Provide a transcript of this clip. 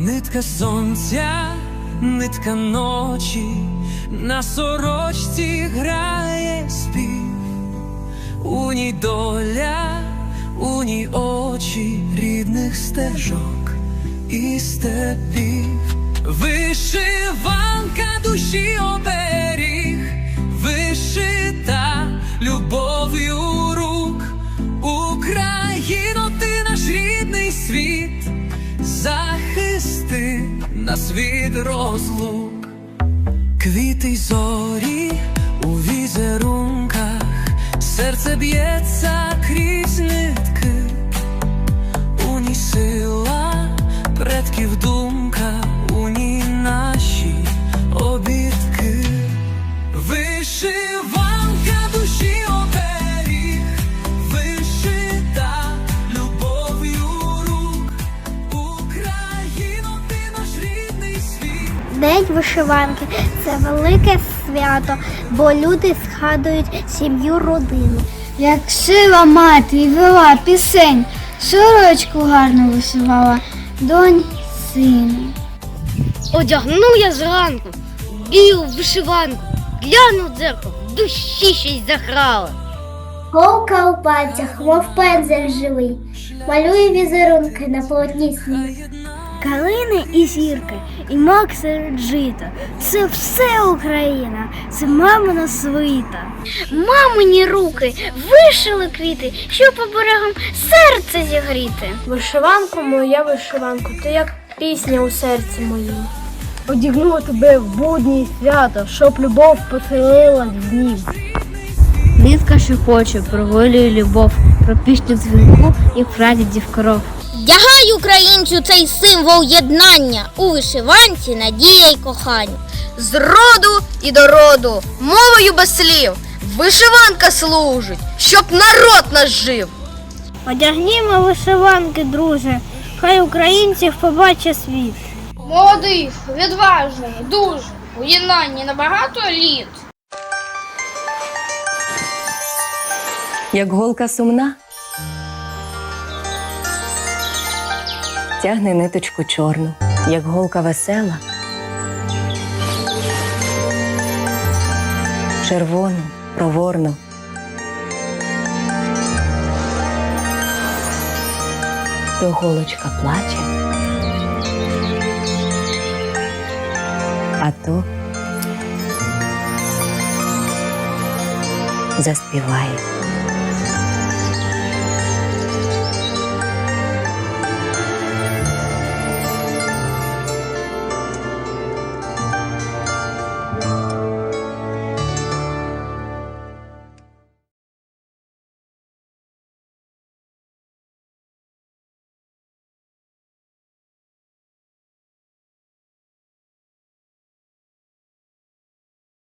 Нитка сонця, нитка ночі, на сорочці грає спів, у ній доля, у ній очі рідних стежок і степів, вишиванка душі оберіг, нас від розлук, квіти й зорі у візерунках, серце б'ється крізь нитки, у День вишиванки це велике свято, бо люди згадують сім'ю родину. Як шила мати і вела пісень, сорочку гарно вишивала, донь сину. Одягну я зранку білу вишиванку, гляну в дзеркало, в душі щось заграло. Голка у пальцях, мов пензель живий, малює візерунки на полотні сні. Калини і зірки, і мак серед жита. Це все Україна, це мамина свита. Мамині руки вишили квіти, щоб оберегом серце зігріти. Вишиванку моя вишиванку, ти як пісня у серці моїм. Одягну тебе в будні свято, щоб любов поселилась в нім. Нитка шепоче про волю і любов, про пісню дзвінку і прадідів коров. Вдягай українцю цей символ єднання у вишиванці надія й кохання. З роду і до роду, мовою без слів, вишиванка служить, щоб народ наш жив. Одягнімо вишиванки, друже, хай українців побачить світ. Молодий, відважний, дуже, у єднанні на багато літ. як голка сумна. Тягне ниточку чорну, як голка весела. Червону, проворну. То голочка плаче, а то заспіває.